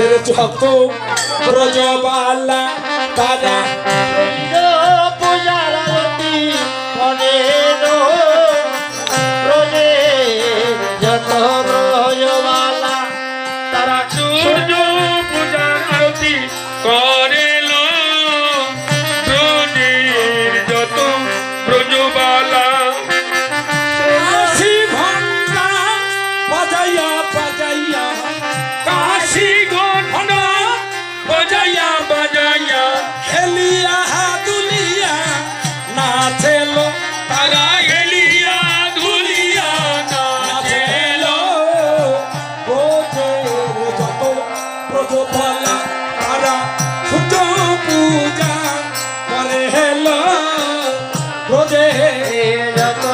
এর চক ব্রজবালা তারা পূজারতি মনে রোজে যত ব্রজবালা তারা সূর্য পূজারতি কর। গোপালা তারা ছোট পূজা করে হেল। প্রজে যত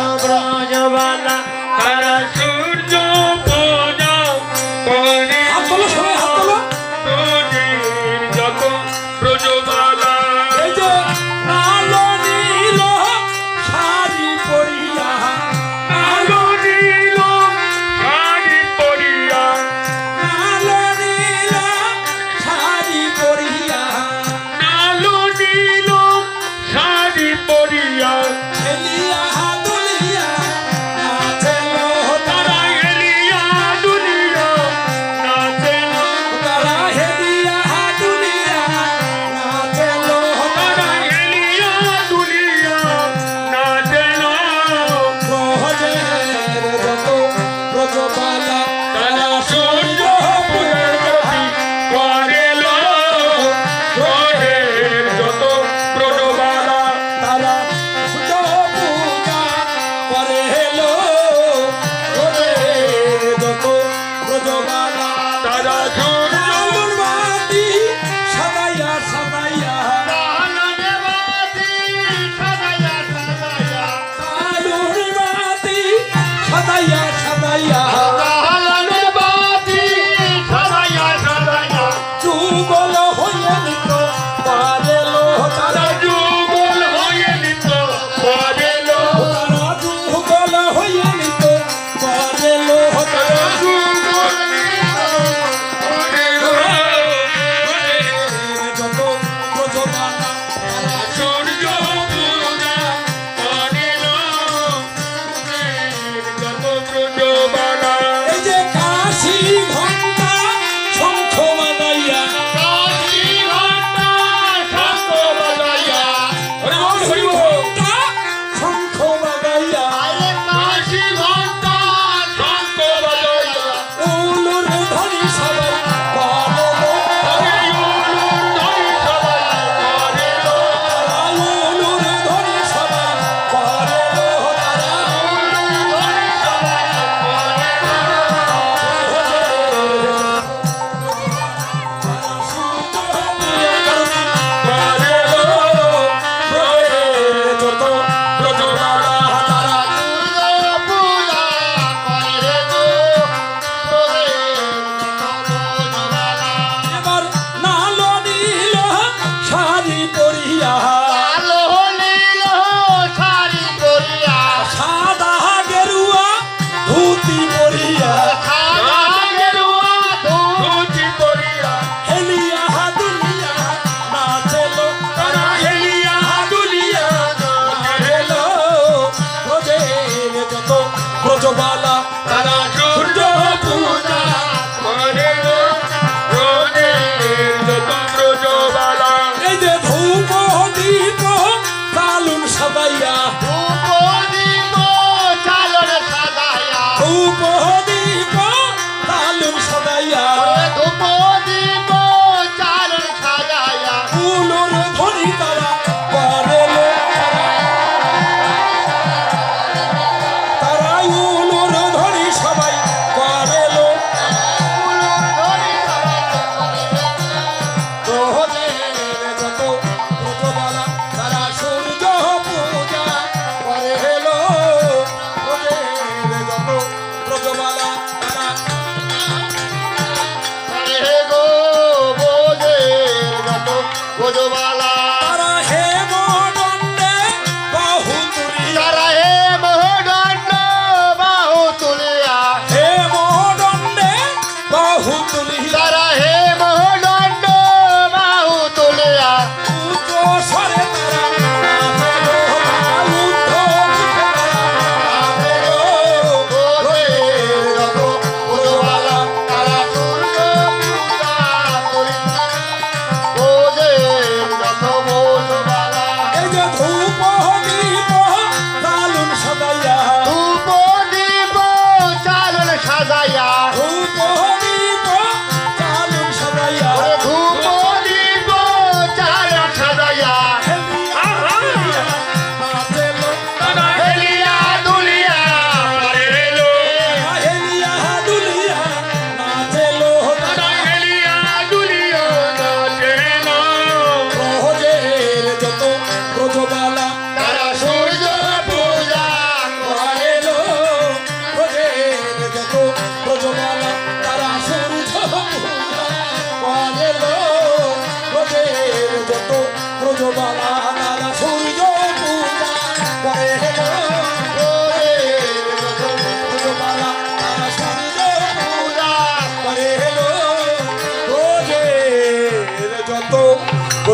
Maria.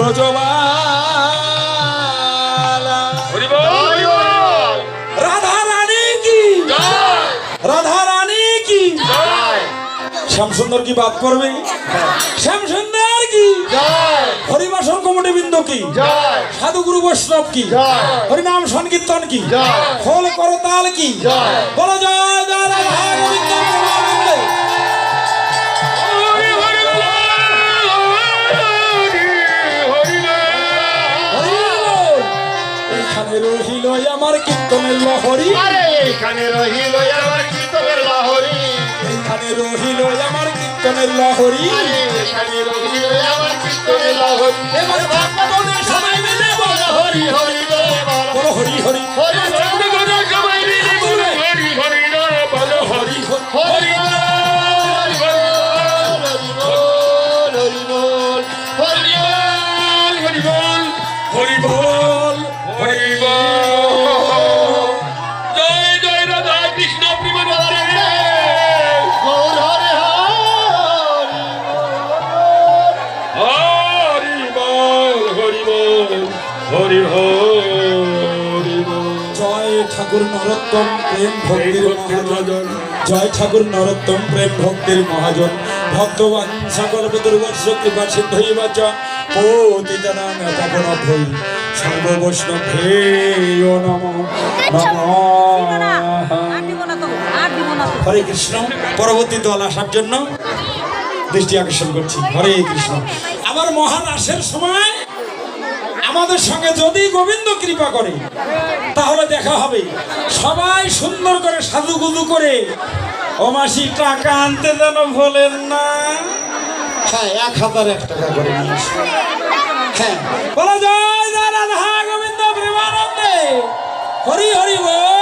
ব্রজবালা রাধা রানী কি? রাধা রানী কি? শ্যামসুন্দর কি বাদ করবে শ্যামসুন্দর কি? হরিবাসন কমিটি বিন্দু কি? জয়। সাধু গুরু বৈষ্ণব কি? হরিনাম সংকীর্তন কি। খোল করতাল কি। বলো জয় জয় রাধা কীর্তনের লহরি। এখানে রহিল আমার কীর্তনের লাহরি। এইখানে রহিল আমার কীর্তনের লহরি। এখানে রহিল আমার কীর্তনের লাহরি। এবার ভক্তগণের সবাই মিলে বলো হরি হরি বলো। হরি হরি। হরি ঠাকুর নরোত্তম প্রেম ভক্তির মহাজন। জয় ঠাকুর নরোত্তম প্রেম ভক্তির মহাজন। ভক্তবান সকল দুর্বর্ষ কৃপা সিদ্ধ হইবাচ পতিতানাং পাবন ভৈ সর্ব বৈষ্ণব হে নম হরে কৃষ্ণ পরবর্তী দল আসার জন্য দৃষ্টি আকর্ষণ করছি। হরে কৃষ্ণ। আবার মহান আসের সময় আমাদের সঙ্গে যদি গোবিন্দ কৃপা করে তাহলে দেখা হবে। সবাই সুন্দর করে সাজুগুজু করে ও মাসি টাকা আনতে যেন ভোলেন না। হ্যাঁ এক হাজার এক টাকা করে হ্যাঁ। বলা যায় রাধা গোবিন্দ প্রেমানন্দে। হরি হরি বল।